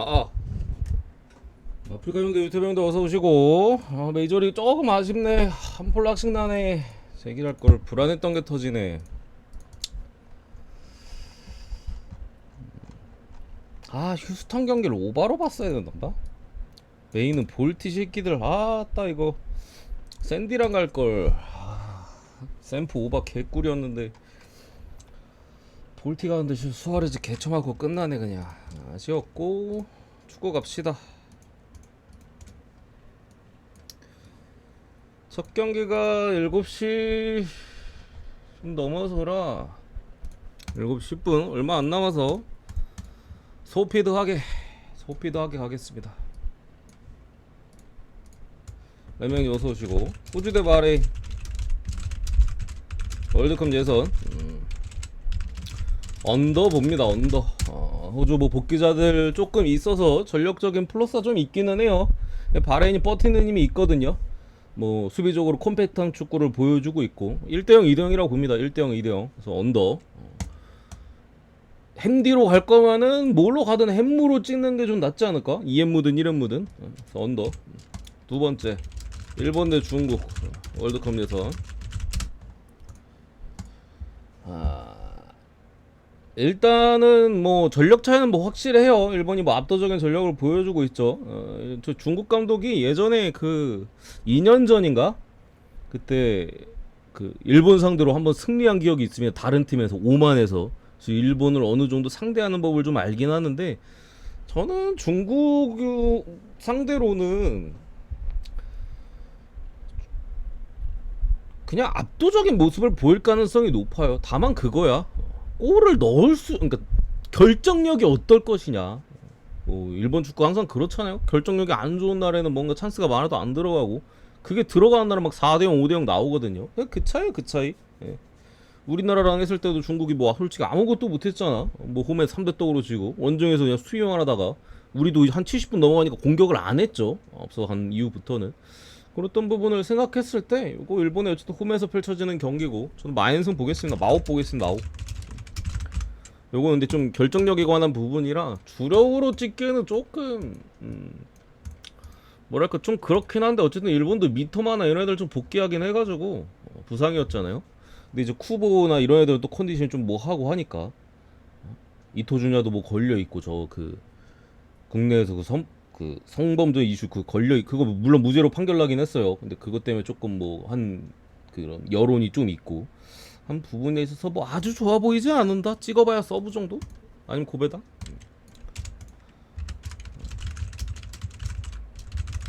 아, 아. 아 프리카 형들 유튜브 형들 어서 오시고. 아, 메이저리그 조금 아쉽네. 한 폴락씩 나네. 제기할 걸 불안했던 게 터지네. 아 휴스턴 경기를 오바로 봤어야 된다? 메인은 볼티 새끼들. 아따 이거. 샌디랑 갈걸. 아, 샘프 오바 개꿀이었는데 볼티 가는데 수아레즈 개쳐맞고 끝나네 그냥. 아쉬웠고 축구 갑시다. 첫 경기가 7시 좀 넘어서라. 7시 10분 얼마 안 남아서 소피드하게 소피드하게 가겠습니다. 매명이 어서 오시고. 호주 대 바레인 월드컵 예선. 음. 언더 봅니다 언더. 어, 호주 뭐 복귀자들 조금 있어서 전력적인 플러스가 좀 있기는 해요. 바레인이 버티는 힘이 있거든요. 뭐 수비적으로 콤팩트한 축구를 보여주고 있고 1대0 2대0이라고 봅니다 1대0 2대0 그래서 언더. 어. 햄디로 갈 거면은 뭘로 가든 햄무로 찍는 게 좀 낫지 않을까? 2햄무든 1햄무든. 어, 그래서 언더. 두 번째. 일본 대 중국. 어, 월드컵 예선. 아 일단은 뭐 전력 차이는 뭐 확실해요. 일본이 뭐 압도적인 전력을 보여주고 있죠. 어, 저 중국 감독이 예전에 그 2년 전인가 그때 그 일본 상대로 한번 승리한 기억이 있으면 다른 팀에서 그래서 일본을 어느 정도 상대하는 법을 좀 알긴 하는데 저는 중국 상대로는 그냥 압도적인 모습을 보일 가능성이 높아요. 다만 그거야. 골을 넣을 수 그러니까 결정력이 어떨 것이냐. 뭐 일본 축구 항상 그렇잖아요. 결정력이 안 좋은 날에는 뭔가 찬스가 많아도 안 들어가고 그게 들어가는 날은 막 4대 0, 5대 0 나오거든요. 그 차이 그 차이. 예. 우리나라랑 했을 때도 중국이 뭐 솔직히 아무것도 못했잖아. 뭐 홈에 3대 떡으로 지고 원정에서 그냥 수비만 하다가 우리도 한 70분 넘어가니까 공격을 안 했죠. 앞서 한 이후부터는. 그랬던 부분을 생각했을 때 이거 일본의 어쨌든 홈에서 펼쳐지는 경기고 저는 마인승 보겠습니다. 마오 보겠습니다. 마오. 요거 근데 좀 결정력에 관한 부분이라 주력으로 찍기에는 조금 음, 뭐랄까 좀 그렇긴 한데 어쨌든 일본도 미토마나 이런 애들 좀 복귀하긴 해가지고 어, 부상이었잖아요. 근데 이제 쿠보나 이런 애들 또 컨디션이 좀 뭐 하고 하니까 어? 이토주냐도 뭐 걸려 있고 저 그 국내에서 그 성, 그 성범죄 이슈 그 걸려 있- 그거 물론 무죄로 판결 나긴 했어요. 근데 그것 때문에 조금 뭐 한 그런 여론이 좀 있고 한 부분에 있어서 뭐 아주 좋아 보이지 않는다. 찍어봐야 서브 정도? 아니면 고배다?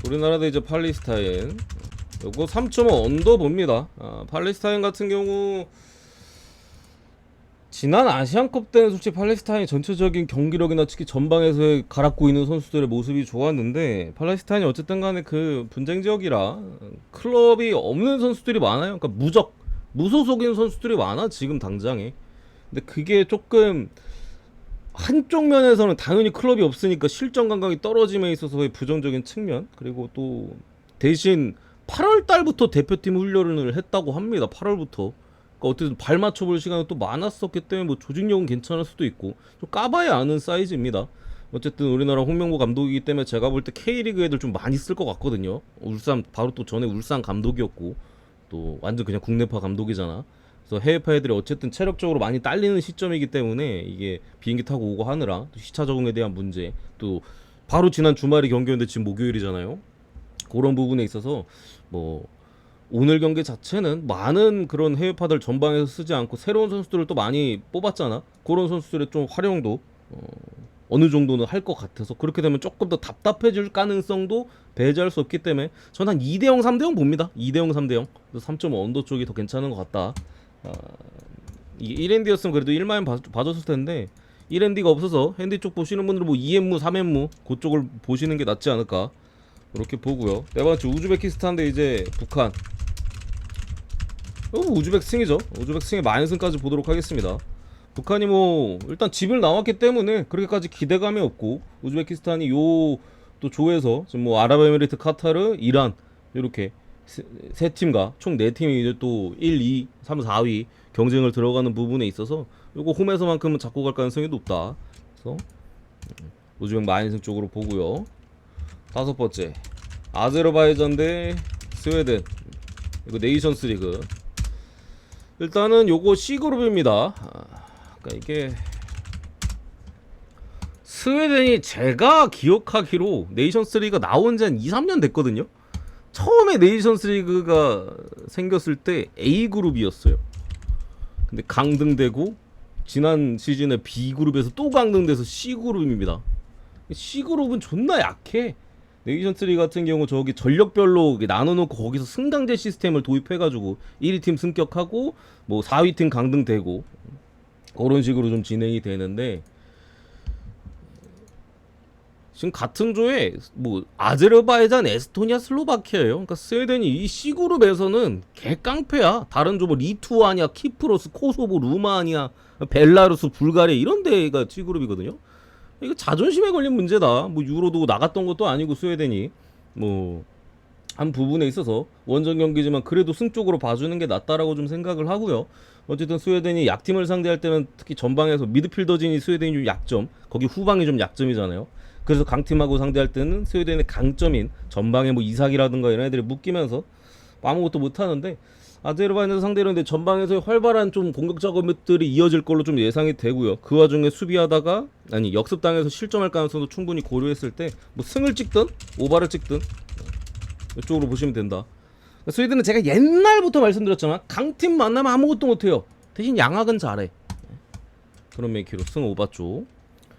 우리나라도 이제 팔리스타인 요거 3.5 언더 봅니다. 아, 팔레스타인 같은 경우 지난 아시안컵 때는 솔직히 팔레스타인이 전체적인 경기력이나 특히 전방에서의 갈아고 있는 선수들의 모습이 좋았는데 팔레스타인이 어쨌든 간에 그 분쟁 지역이라 클럽이 없는 선수들이 많아요. 그러니까 무적 무소속인 선수들이 많아 지금 당장에. 근데 그게 조금 한쪽 면에서는 당연히 클럽이 없으니까 실전 감각이 떨어짐에 있어서의 부정적인 측면 그리고 또 대신 8월 달부터 대표팀 훈련을 했다고 합니다. 8월부터. 그러니까 어쨌든 발 맞춰볼 시간이 또 많았었기 때문에 뭐 조직력은 괜찮을 수도 있고 좀 까봐야 아는 사이즈입니다. 어쨌든 우리나라 홍명보 감독이기 때문에 제가 볼 때 K리그 애들 좀 많이 쓸 것 같거든요. 울산 바로 또 전에 울산 감독이었고 또 완전 그냥 국내파 감독이잖아. 그래서 해외파 애들이 어쨌든 체력적으로 많이 딸리는 시점이기 때문에 이게 비행기 타고 오고 하느라 또 시차 적응에 대한 문제 또 바로 지난 주말이 경기였는데 지금 목요일이잖아요. 그런 부분에 있어서 뭐 오늘 경기 자체는 많은 그런 해외파들 전방에서 쓰지 않고 새로운 선수들을 또 많이 뽑았잖아. 그런 선수들의 좀 활용도 어, 어느 정도는 할 것 같아서 그렇게 되면 조금 더 답답해질 가능성도 배제할 수 없기 때문에 저는 한 2대 0, 3대 0 봅니다. 2대 0, 3대 0. 그래서 3.5 언더 쪽이 더 괜찮은 것 같다. 아, 이게 1핸디였으면 그래도 1마인 봐, 봐줬을 텐데 1핸디가 없어서 핸디 쪽 보시는 분들은 뭐 2앤무, 3앤무 그쪽을 보시는 게 낫지 않을까 이렇게 보고요. 네 번째 우즈베키스탄 대 이제 북한. 어, 우즈벡 승이죠. 우즈벡 승의 마인승까지 보도록 하겠습니다. 북한이 뭐 일단 집을 나왔기 때문에 그렇게까지 기대감이 없고 우즈베키스탄이 요 또 조에서 지금 뭐 아랍에미리트, 카타르, 이란 이렇게 세, 세 팀과 총 네 팀이 이제 또 1, 2, 3, 4위 경쟁을 들어가는 부분에 있어서 요거 홈에서만큼은 잡고 갈 가능성이 높다. 그래서 우즈벡 마인승 쪽으로 보고요. 다섯 번째 아제르바이잔 대 스웨덴 이거 네이션스 리그 일단은 요거 C 그룹입니다. 아, 그러니까 이게 스웨덴이 제가 기억하기로 네이션스 리그가 나온 지 한 2, 3년 됐거든요. 처음에 네이션스 리그가 생겼을 때 A 그룹이었어요. 근데 강등되고 지난 시즌에 B 그룹에서 또 강등돼서 C 그룹입니다. C 그룹은 존나 약해. 네이션스 리그 같은 경우 저기 전력별로 나눠놓고 거기서 승강제 시스템을 도입해가지고 1위 팀 승격하고 뭐 4위 팀 강등되고 그런 식으로 좀 진행이 되는데 지금 같은 조에 뭐 아제르바이잔, 에스토니아, 슬로바키아예요. 그러니까 스웨덴이 이 C 그룹에서는 개깡패야. 다른 조뭐 리투아니아, 키프로스, 코소보, 루마니아, 벨라루스, 불가리아 이런 데가 C 그룹이거든요. 이거 자존심에 걸린 문제다. 뭐 유로도 나갔던 것도 아니고 스웨덴이 뭐 한 부분에 있어서 원정 경기지만 그래도 승 쪽으로 봐주는 게 낫다라고 좀 생각을 하고요. 어쨌든 스웨덴이 약팀을 상대할 때는 특히 전방에서 미드필더진이 스웨덴이 좀 약점, 거기 후방이 좀 약점이잖아요. 그래서 강팀하고 상대할 때는 스웨덴의 강점인 전방에 뭐 이삭이라든가 이런 애들이 묶이면서 아무것도 못 하는데 아제르바이잔 상대로 근데 전방에서의 활발한 좀 공격 작업들이 이어질 걸로 좀 예상이 되고요. 그 와중에 수비하다가 아니 역습당해서 실점할 가능성도 충분히 고려했을 때 뭐 승을 찍든 오바를 찍든 이쪽으로 보시면 된다. 스웨덴은 제가 옛날부터 말씀드렸잖아. 강팀 만나면 아무것도 못해요. 대신 양학은 잘해. 그런 메이키로 승 오바 쪽.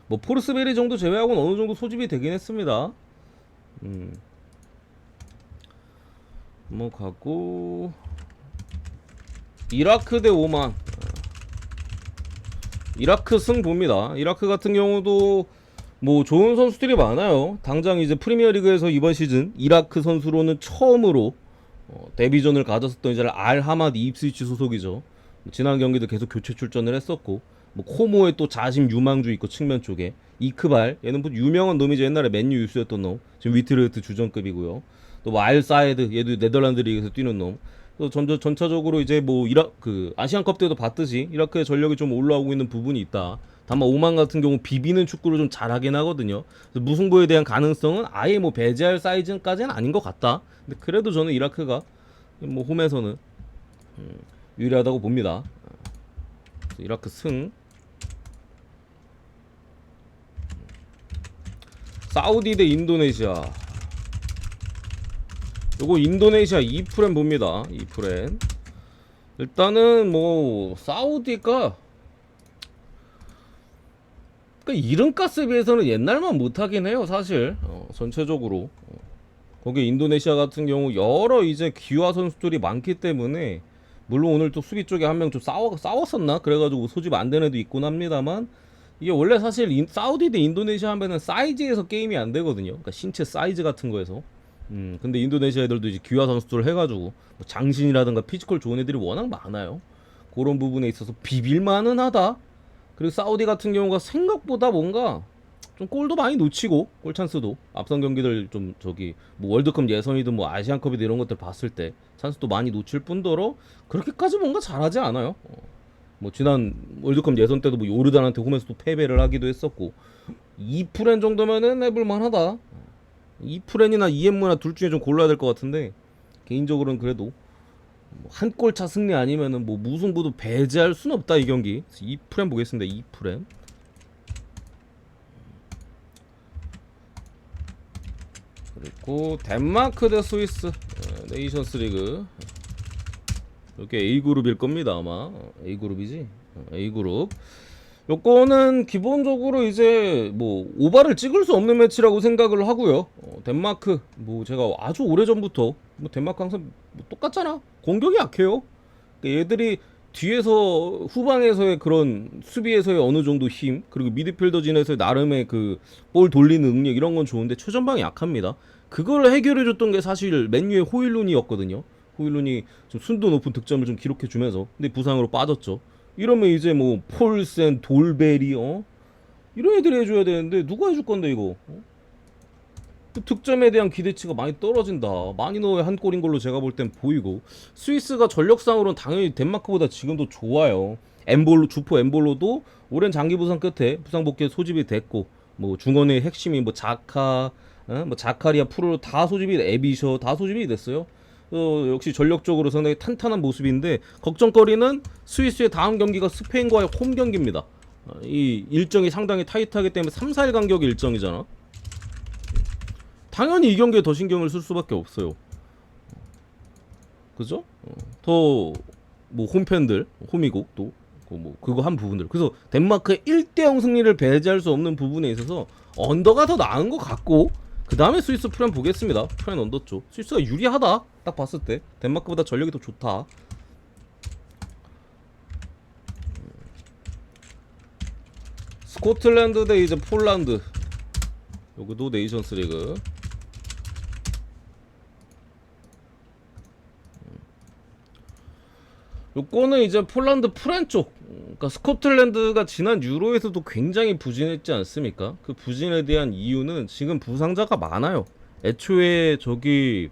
뭐 포르스베리 정도 제외하고는 어느 정도 소집이 되긴 했습니다. 음. 뭐 가고 이라크 대 오만. 이라크 승 봅니다. 이라크 같은 경우도 뭐 좋은 선수들이 많아요. 당장 이제 프리미어리그에서 이번 시즌 이라크 선수로는 처음으로 어, 데뷔전을 가졌었던 이제 알 하마드 입스위치 소속이죠. 지난 경기도 계속 교체 출전을 했었고 뭐 코모에 또 자심 유망주 있고 측면 쪽에 이크발 얘는 뭐 유명한 놈이죠 옛날에 맨유 유스였던 놈 지금 위트르트 주전급이고요 또뭐 알사이드 얘도 네덜란드 리그에서 뛰는 놈 또 전저 전차적으로 이제 뭐 이라 그 아시안컵 때도 봤듯이 이라크의 전력이 좀 올라오고 있는 부분이 있다. 다만 오만 같은 경우 비비는 축구를 좀 잘하긴 하거든요. 무승부에 대한 가능성은 아예 뭐 배제할 사이즈까지는 아닌 것 같다. 근데 그래도 저는 이라크가 뭐 홈에서는 음, 유리하다고 봅니다. 이라크 승. 사우디 대 인도네시아. 요거 인도네시아 2프렌 봅니다. 2프렌. 일단은 뭐 사우디가 그러니까 이름값에 비해서는 옛날만 못하긴 해요, 사실. 어, 전체적으로. 어. 거기 인도네시아 같은 경우 여러 이제 기화 선수들이 많기 때문에 물론 오늘 또 수비 쪽에 한 명 좀 싸워 싸웠었나 그래가지고 소집 안 되는 애도 있곤 합니다만 이게 원래 사실 인, 사우디 대 인도네시아 하면은 사이즈에서 게임이 안 되거든요. 그러니까 신체 사이즈 같은 거에서. 음 근데 인도네시아 애들도 이제 기화 선수들 해가지고 뭐 장신이라든가 피지컬 좋은 애들이 워낙 많아요. 그런 부분에 있어서 비빌만은 하다. 그리고 사우디 같은 경우가 생각보다 뭔가 좀 골도 많이 놓치고 골 찬스도 앞선 경기들 좀 저기 뭐 월드컵 예선이든 뭐 아시안컵이든 이런 것들 봤을 때 찬스도 많이 놓칠 뿐더러 그렇게까지 뭔가 잘하지 않아요. 어. 뭐 지난 월드컵 예선 때도 뭐 요르단한테 홈에서 또 패배를 하기도 했었고 2프렌 정도면은 해볼 만하다. 2프렌이나 이엠무나 둘 중에 좀 골라야 될 것 같은데 개인적으로는 그래도 뭐 한 골차 승리 아니면은 뭐 무승부도 배제할 순 없다 이 경기. 2프렌 보겠습니다. 2프렌. 그리고 덴마크 대 스위스 어, 네이션스 리그 이렇게 A 그룹일 겁니다 아마 어, A 그룹이지 어, A 그룹 요거는 기본적으로 이제 뭐 오바를 찍을 수 없는 매치라고 생각을 하고요 어, 덴마크 뭐 제가 아주 오래 전부터 뭐 덴마크 항상 뭐 똑같잖아 공격이 약해요 그러니까 얘들이 뒤에서 후방에서의 그런 수비에서의 어느 정도 힘 그리고 미드필더진에서의 나름의 그 볼 돌리는 능력 이런 건 좋은데 최전방이 약합니다. 그걸 해결해 줬던 게 사실 맨유의 호일룬이었거든요. 호일룬이 좀 순도 높은 득점을 좀 기록해 주면서 근데 부상으로 빠졌죠. 이러면 이제 뭐 폴센, 돌베리 어 이런 애들이 해줘야 되는데 누가 해줄 건데 이거? 어? 그 득점에 대한 기대치가 많이 떨어진다. 마니노의 한 골인 걸로 제가 볼 땐 보이고 스위스가 전력상으로는 당연히 덴마크보다 지금도 좋아요. 엠볼로 주포 엠볼로도 오랜 장기 부상 끝에 부상 복귀에 소집이 됐고 뭐 중원의 핵심이 뭐 자카, 어? 뭐 자카리아 프로 다 소집이 에비셔 다 소집이 됐어요. 어, 역시 전력적으로 상당히 탄탄한 모습인데 걱정거리는 스위스의 다음 경기가 스페인과의 홈 경기입니다. 어, 이 일정이 상당히 타이트하기 때문에 3, 4일 간격의 일정이잖아. 당연히 이 경기에 더 신경을 쓸 수밖에 없어요. 그죠? 어, 더뭐 홈팬들, 홈이고 또. 그뭐 그거 한 부분들. 그래서 덴마크의 1대0 승리를 배제할 수 없는 부분에 있어서 언더가 더 나은 것 같고 그 다음에 스위스 프렌 보겠습니다. 프렌 언더 쪽. 스위스가 유리하다. 딱 봤을 때 덴마크보다 전력이 더 좋다. 스코틀랜드 대 이제 폴란드. 여기도 네이션스 리그. 요거는 이제 폴란드 프렌 쪽. 그러니까 스코틀랜드가 지난 유로에서도 굉장히 부진했지 않습니까? 그 부진에 대한 이유는 지금 부상자가 많아요. 애초에 저기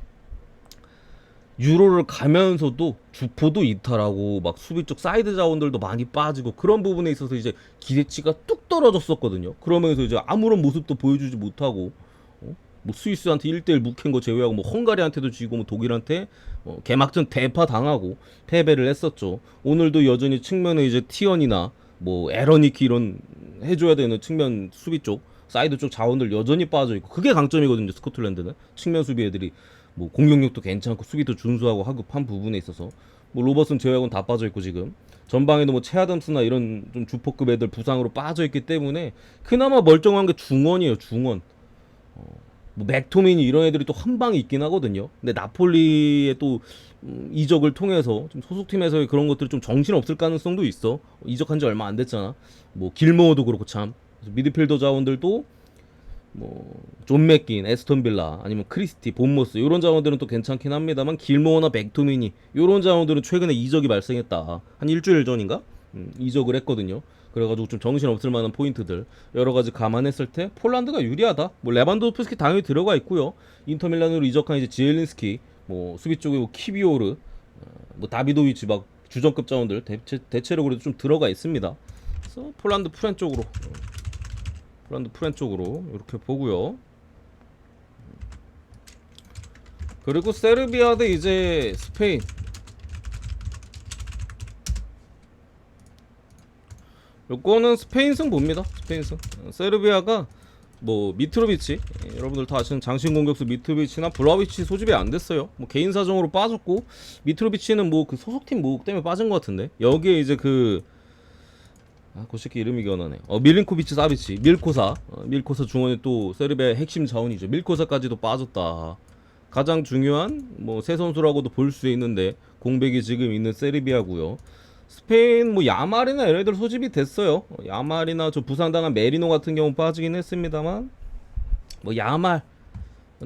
유로를 가면서도 주포도 이탈하고 막 수비 쪽 사이드 자원들도 많이 빠지고 그런 부분에 있어서 이제 기대치가 뚝 떨어졌었거든요. 그러면서 이제 아무런 모습도 보여주지 못하고 어? 뭐 스위스한테 1대1 묵힌 거 제외하고 뭐 헝가리한테도 지고 뭐 독일한테 어, 개막전 대파 당하고 패배를 했었죠. 오늘도 여전히 측면에 이제 티언이나 뭐 에러니키 이런 해줘야 되는 측면 수비 쪽 사이드 쪽 자원들 여전히 빠져 있고 그게 강점이거든요. 스코틀랜드는 측면 수비 애들이 뭐 공격력도 괜찮고 수비도 준수하고 하급한 부분에 있어서 뭐 로버슨 제외하고는 다 빠져 있고 지금 전방에도 뭐 체아담스나 이런 좀 주포급 애들 부상으로 빠져 있기 때문에 그나마 멀쩡한 게 중원이에요. 중원. 뭐 맥토미니 이런 애들이 또 한 방이 있긴 하거든요. 근데 나폴리의 또 음, 이적을 통해서 좀 소속팀에서의 그런 것들이 좀 정신 없을 가능성도 있어. 이적한 지 얼마 안 됐잖아. 뭐 길모어도 그렇고 참. 미드필더 자원들도 뭐존 맥긴, 에스턴 빌라 아니면 크리스티, 본모스 이런 자원들은 또 괜찮긴 합니다만 길모어나 맥토미니 이런 자원들은 최근에 이적이 발생했다. 한 일주일 전인가? 음, 이적을 했거든요. 그래가지고 좀 정신 없을 만한 포인트들 여러 가지 감안했을 때 폴란드가 유리하다. 뭐 레반도프스키 당연히 들어가 있고요. 인터밀란으로 이적한 이제 지엘린스키, 뭐 수비 쪽에 뭐 키비오르, 어, 뭐 다비도위치 막 주전급 자원들 대체 그래도 좀 들어가 있습니다. 그래서 폴란드 프렌 쪽으로 어, 폴란드 프렌 쪽으로 이렇게 보고요. 그리고 세르비아 대 이제 스페인 요거는 스페인승 봅니다. 스페인승. 어, 세르비아가 뭐 미트로비치 예, 여러분들 다 아시는 장신 공격수 미트로비치나 블라위치 소집이 안 됐어요. 뭐 개인 사정으로 빠졌고 미트로비치는 뭐 그 소속팀 모국 때문에 빠진 것 같은데 여기에 이제 그 아, 그 새끼 이름이 기억나네. 어, 밀린코비치 사비치, 밀코사, 어, 밀코사 중원이 또 세르비아의 핵심 자원이죠. 밀코사까지도 빠졌다. 가장 중요한 뭐 새 선수라고도 볼 수 있는데 공백이 지금 있는 세르비아고요. 스페인 뭐 야말이나 이런 애들 소집이 됐어요. 어, 야말이나 저 부상당한 메리노 같은 경우 빠지긴 했습니다만 뭐 야말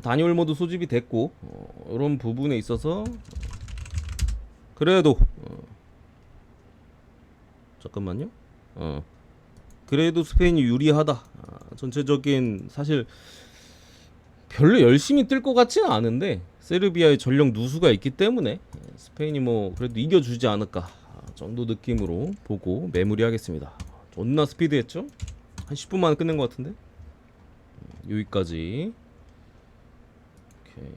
다니올모도 소집이 됐고 어, 이런 부분에 있어서 그래도 어, 잠깐만요. 어 그래도 스페인이 유리하다. 아, 전체적인 사실 별로 열심히 뛸 것 같지는 않은데 세르비아의 전력 누수가 있기 때문에 예, 스페인이 뭐 그래도 이겨주지 않을까 아, 정도 느낌으로 보고 매무리하겠습니다. 존나 스피드했죠? 한 10분 만에 끝낸 것 같은데 음, 여기까지. 오케이.